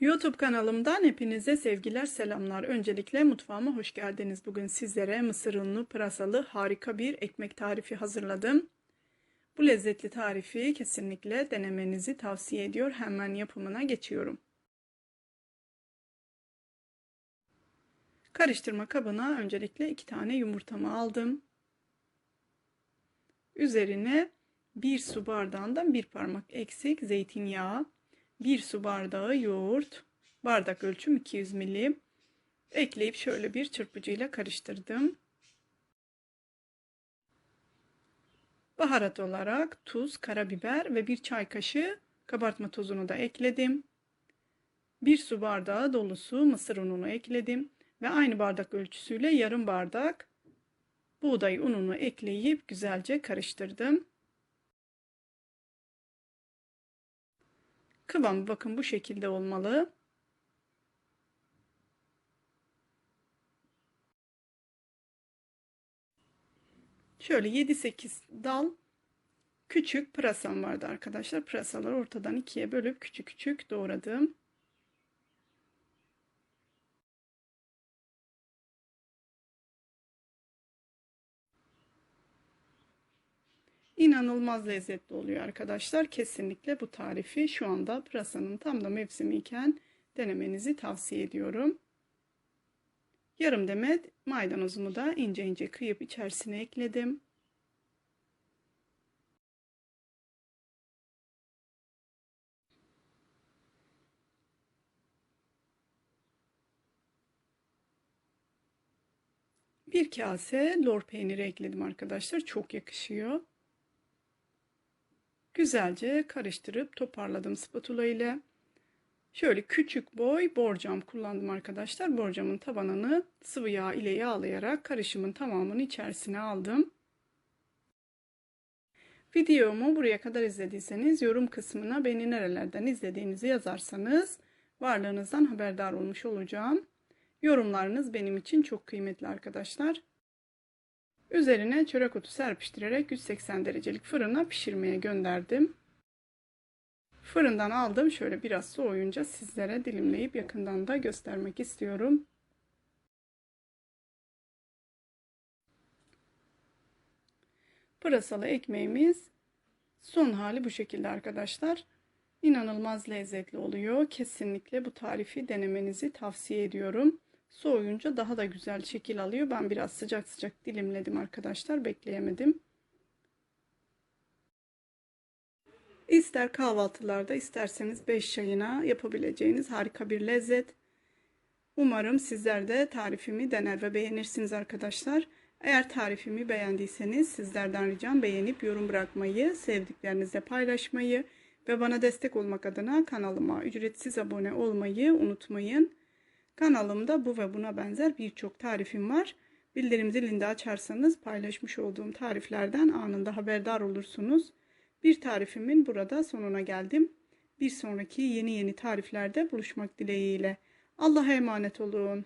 YouTube kanalımdan hepinize sevgiler, selamlar. Öncelikle mutfağıma hoş geldiniz. Bugün sizlere mısır unlu pırasalı harika bir ekmek tarifi hazırladım. Bu lezzetli tarifi kesinlikle denemenizi tavsiye ediyor. Hemen yapımına geçiyorum. Karıştırma kabına öncelikle iki tane yumurtamı aldım. Üzerine bir su bardağından bir parmak eksik zeytinyağı 1 su bardağı yoğurt, bardak ölçüm 200 milim ekleyip şöyle bir çırpıcıyla karıştırdım. Baharat olarak tuz, karabiber ve bir çay kaşığı kabartma tozunu da ekledim. 1 su bardağı dolusu mısır ununu ekledim ve aynı bardak ölçüsüyle yarım bardak buğday ununu ekleyip güzelce karıştırdım. Kıvamı bakın bu şekilde olmalı. Şöyle 7-8 dal küçük pırasam vardı arkadaşlar. Pırasaları ortadan ikiye bölüp küçük küçük doğradım. İnanılmaz lezzetli oluyor arkadaşlar. Kesinlikle bu tarifi şu anda pırasanın tam da mevsimi iken denemenizi tavsiye ediyorum. Yarım demet maydanozumu da ince ince kıyıp içerisine ekledim. Bir kase lor peyniri ekledim arkadaşlar. Çok yakışıyor. Güzelce karıştırıp toparladım spatula ile. Şöyle küçük boy borcam kullandım arkadaşlar. Borcamın tabanını sıvı yağ ile yağlayarak karışımın tamamını içerisine aldım. Videomu buraya kadar izlediyseniz yorum kısmına beni nerelerden izlediğinizi yazarsanız varlığınızdan haberdar olmuş olacağım. Yorumlarınız benim için çok kıymetli arkadaşlar. Üzerine çörek otu serpiştirerek 180 derecelik fırına pişirmeye gönderdim. Fırından aldım. Şöyle biraz soğuyunca sizlere dilimleyip yakından da göstermek istiyorum. Pırasalı ekmeğimiz son hali bu şekilde arkadaşlar. İnanılmaz lezzetli oluyor. Kesinlikle bu tarifi denemenizi tavsiye ediyorum. Soğuyunca daha da güzel şekil alıyor. Ben biraz sıcak sıcak dilimledim arkadaşlar. Bekleyemedim. İster kahvaltılarda isterseniz 5 çayına yapabileceğiniz harika bir lezzet. Umarım sizler de tarifimi dener ve beğenirsiniz arkadaşlar. Eğer tarifimi beğendiyseniz sizlerden ricam beğenip yorum bırakmayı, sevdiklerinizle paylaşmayı ve bana destek olmak adına kanalıma ücretsiz abone olmayı unutmayın. Kanalımda bu ve buna benzer birçok tarifim var. Bildirim zilini de açarsanız paylaşmış olduğum tariflerden anında haberdar olursunuz. Bir tarifimin burada sonuna geldim. Bir sonraki yeni yeni tariflerde buluşmak dileğiyle. Allah'a emanet olun.